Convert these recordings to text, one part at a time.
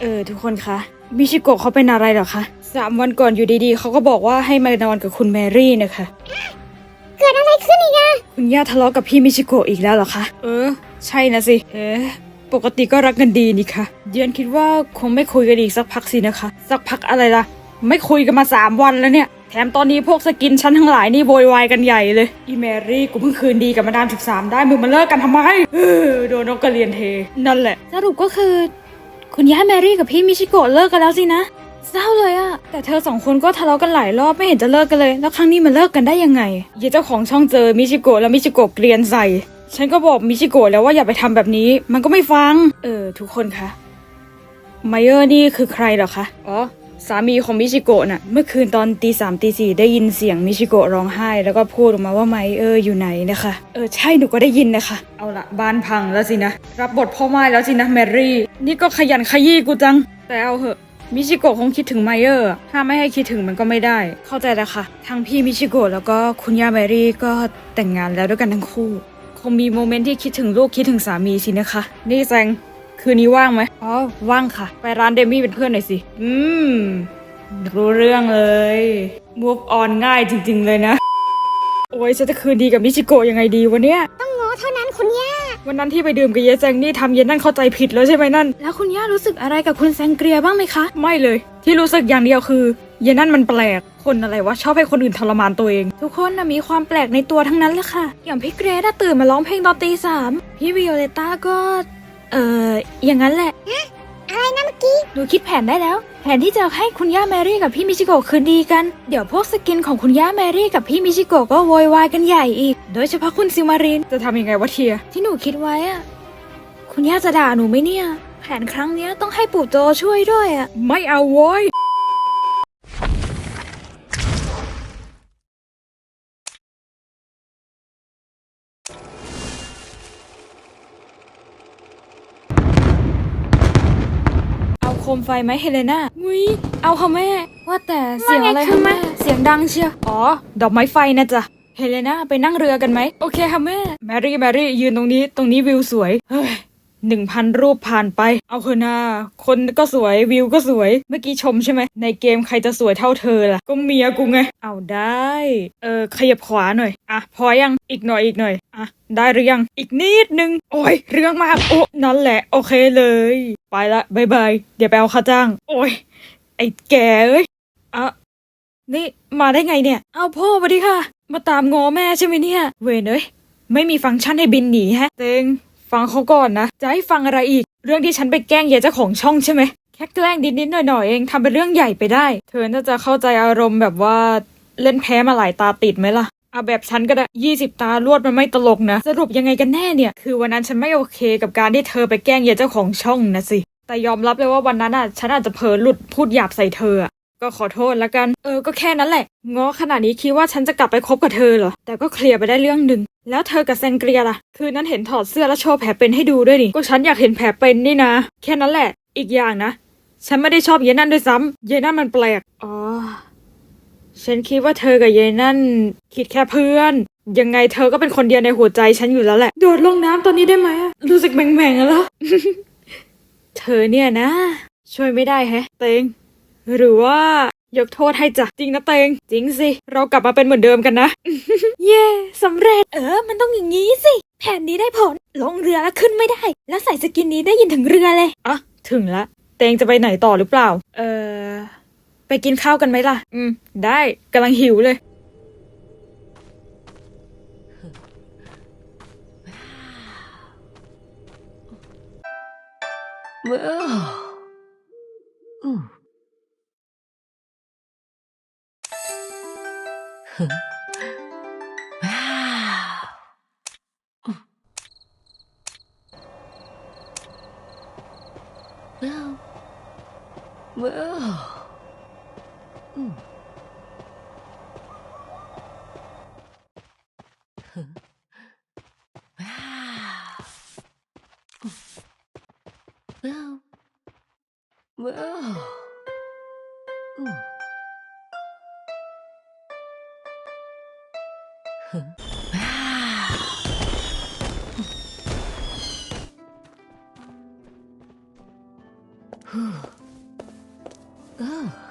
เออทุกคนคะมิชิโกะเขาเป็นอะไรเหรอคะสามวันก่อนอยู่ดีๆ เขาก็บอกว่าให้มานอนกับคุณแมรี่นะคะ เกิดอะไรขึ้นอีกอะคุณย่าทะเลาะกับพี่มิชิโกะอีกแล้วเหรอคะ เออ ใช่นะสิ เอ๊ะปกติก็รักกันดีนี่คะเดียนคิดว่าคงไม่คุยกันอีกสักพักสินะคะ สักพักอะไรล่ะ ไม่คุยกันมาสามวันแล้วเนี่ย แถมตอนนี้พวกสกินชั้นทั้งหลายนี่โวยวายกันใหญ่เลย อีแมรี่กูเพิ่งคืนดีกับมาดามสิบสามได้มึงมาเลิกกันทำไม เออโดนนกกระเรียนเท นั่นแหละ สรุปก็คือ คุณย่าแมรี่กับพี่มิชิโกะเลิกกันแล้วสินะเศร้าเลยอะแต่เธอสองคนก็ทะเลาะกันหลายรอบไม่เห็นจะเลิกกันเลย แล้วครั้งนี้มันเลิกกันได้ยังไงเยเจ้าของช่องเจอมิชิโกะแล้วมิชิโกะเกรียนใส่ ฉันก็บอกมิชิโกะแล้วว่าอย่าไปทำแบบนี้ มันก็ไม่ฟัง เออ ทุกคนคะไมเออร์นี่คือใครเหรอคะ อ๋อ สามีของมิชิโกะน่ะ เมื่อคืนตอนตีสามตีสี่ได้ยินเสียงมิชิโกะร้องไห้ แล้วก็พูดออกมาว่าไมเออร์อยู่ไหนนะคะ เออใช่หนูก็ได้ยินนะคะ เอาละบ้านพังแล้วสินะ รับบทพ่อไม้แล้วสินะแมรี่ นี่ก็ขยันขยี้กูจัง แต่เอาเหอะมิชิโกะคงคิดถึงไมเออร์ถ้าไม่ให้คิดถึงมันก็ไม่ได้ เข้าใจแล้วค่ะ ทั้งพี่มิชิโกะแล้วก็คุณย่าแมรี่ก็แต่งงานแล้วด้วยกันทั้งคู่ คงมีโมเมนต์ที่คิดถึงลูกคิดถึงสามีสินะคะ นี่แซง คืนนี้ว่างไหมอ๋อ ว่างค่ะ ไปร้านเดมี่เป็นเพื่อนหน่อยสิ อืม รู้เรื่องเลย move on ง่ายจริง ๆ เลยนะ โอ้ยฉันจะคืนดีกับมิชิโกะยังไงดีวะเนี่ย ต้องง้อเท่านั้นคุณย่า วันนั้นที่ไปดื่มกับเยแซงนี่ทำเยนั่นเข้าใจผิดแล้วใช่ไหมนั่น แล้วคุณย่ารู้สึกอะไรกับคุณแซงเกรียบ้างไหมคะ ไม่เลย ที่รู้สึกอย่างเดียวคือ เยนั่นมันแปลก คนอะไรวะชอบให้คนอื่นทรมานตัวเอง ทุกคนนะมีความแปลกในตัวทั้งนั้นแหละค่ะ อย่างพี่เกรดอะตื่นมาร้องเพลงตอนตีสามพี่วิโอเลต้าก็ เอออย่างนั้นแหละ อะไรนะเมื่อกี้ หนูคิดแผนได้แล้ว แผนที่จะให้คุณย่าแมรี่กับพี่มิชิโกะคืนดีกัน เดี๋ยวพวกสกินของคุณย่าแมรี่กับพี่มิชิโกะก็โวยวายกันใหญ่อีก โดยเฉพาะคุณซิลมาริน จะทำยังไงวะเทีย ที่หนูคิดไว้อะคุณย่าจะด่าหนูไหมเนี่ย แผนครั้งเนี้ยต้องให้ปู่โจช่วยด้วยอะ ไม่เอาโว้ย มไฟไหมเฮเลนางุยเอาค่ะแม่ ว่าแต่เสียงอะไรว่าไงคะคะแม่แม่เสียงดังเชียวอ๋อ ดอกไม้ไฟนะจ๊ะเฮเลนาไปนั่งเรือกันไหมโอเคค่ะแม่แมรี่แมรี่ยืนตรงนี้ตรงนี้วิวสวยเฮ้ยหนึ่งพันรูปผ่านไป เอาเถอะนาคนก็สวยวิวก็สวย เมื่อกี้ชมใช่ไหม ในเกมใครจะสวยเท่าเธอล่ะ ก็เมียกูไง เอาได้ เออขยับขวาหน่อย อะ พอยัง อีกหน่อยอีกหน่อย อะ ได้หรือยัง อีกนิดนึง โอ้ย เรื่องมาก โอ้ นั่นแหละ โอเคเลย ไปละบายบาย เดี๋ยวไปเอาค่าจ้าง โอ้ย ไอ้แกเอ้ยอะนี่มาได้ไงเนี่ย เอาพ่อมาดิค่ะ มาตามงอแม่ใช่ไหมเนี่ย เวนเอ้ย ไม่มีฟังก์ชันให้บินหนีแฮะ เตงฟังเขาก่อนนะ จะให้ฟังอะไรอีก เรื่องที่ฉันไปแกล้งเยเจ้าของช่องใช่ไหม แค่แกล้งนิดๆหน่อยๆเองทำเป็นเรื่องใหญ่ไปได้ เธอน่าจะเข้าใจอารมณ์แบบว่าเล่นแพ้มาหลายตาติดไหมล่ะ เอาแบบฉันก็ได้ยี่สิบตารวดมันไม่ตลกนะ สรุปยังไงกันแน่เนี่ย คือวันนั้นฉันไม่โอเคกับการที่เธอไปแกล้งเยเจ้าของช่องนะสิ แต่ยอมรับเลยว่าวันนั้นอะฉันอาจจะเผลอหลุดพูดหยาบใส่เธออะก็ขอโทษแล้วกัน เออ ก็แค่นั้นแหละ ง้อขนาดนี้คิดว่าฉันจะกลับไปคบกับเธอเหรอ แต่ก็เคลียร์ไปได้เรื่องหนึ่ง แล้วเธอกับแซงเกรียล่ะ คืนนั้นเห็นถอดเสื้อแล้วโชว์แผลเป็นให้ดูด้วยนี่ ก็ฉันอยากเห็นแผลเป็นนี่นะ แค่นั้นแหละ อีกอย่างนะ ฉันไม่ได้ชอบเยนั่นด้วยซ้ำเยนั่นมันแปลก อ๋อ ฉันคิดว่าเธอกับเยนั่น คิดแค่เพื่อน ยังไงเธอก็เป็นคนเดียวในหัวใจฉันอยู่แล้วแหละ โดดลงน้ำตอนนี้ได้ไหมอะรู้สึกแหม่งๆแล้ว เธอเนี่ยนะ ช่วยไม่ได้แฮะ เตง หรือว่ายกโทษให้จ้ะจริงนะเตง จริงสิ เรากลับมาเป็นเหมือนเดิมกันนะ เย่สำเร็จ เออ มันต้องอย่างนี้สิ แผนนี้ได้ผล ลงเรือแล้วขึ้นไม่ได้ แล้วใส่สกินนี้ได้ยินถึงเรือเลยอะถึงละ เตงจะไปไหนต่อหรือเปล่า เออ ไปกินข้าวกันไหมล่ะ อืม ได้กำลังหิวเลย Well. Ooh. wow. Well. Well. wow. Wow. Wow. Mm. Huh. Wow. oh.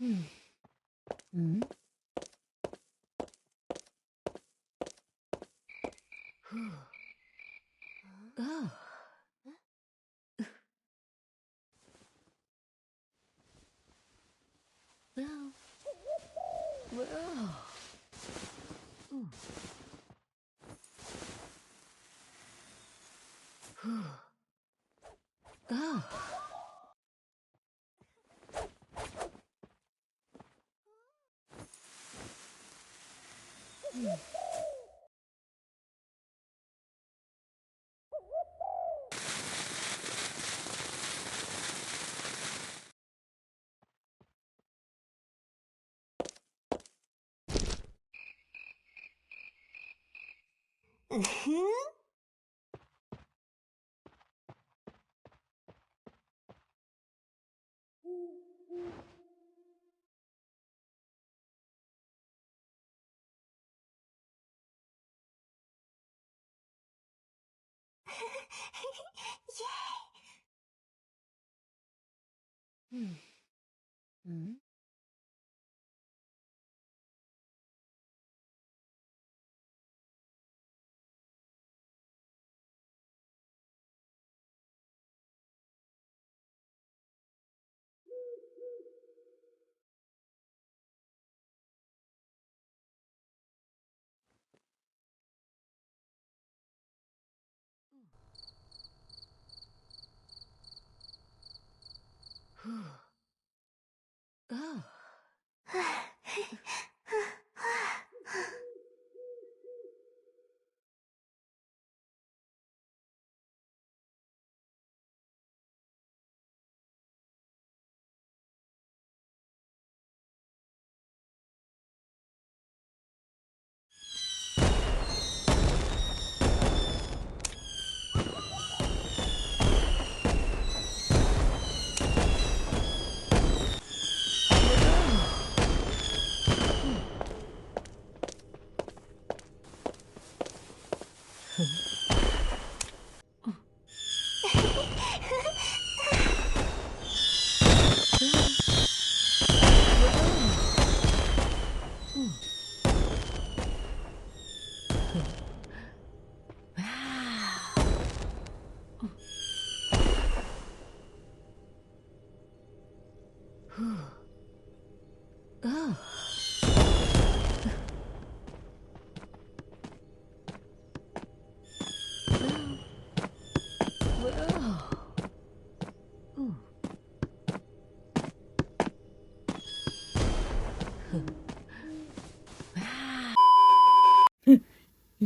Hmm. Hmm. Oh. Mm. うふんうん。うん？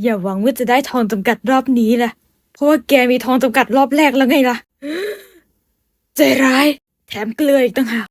อย่าหวังว่าจะได้ทองจำกัดรอบนี้ล่ะ เพราะว่าแกมีทองจำกัดรอบแรกแล้วไงล่ะ ใจร้าย แถมเกลืออีกต่างหาก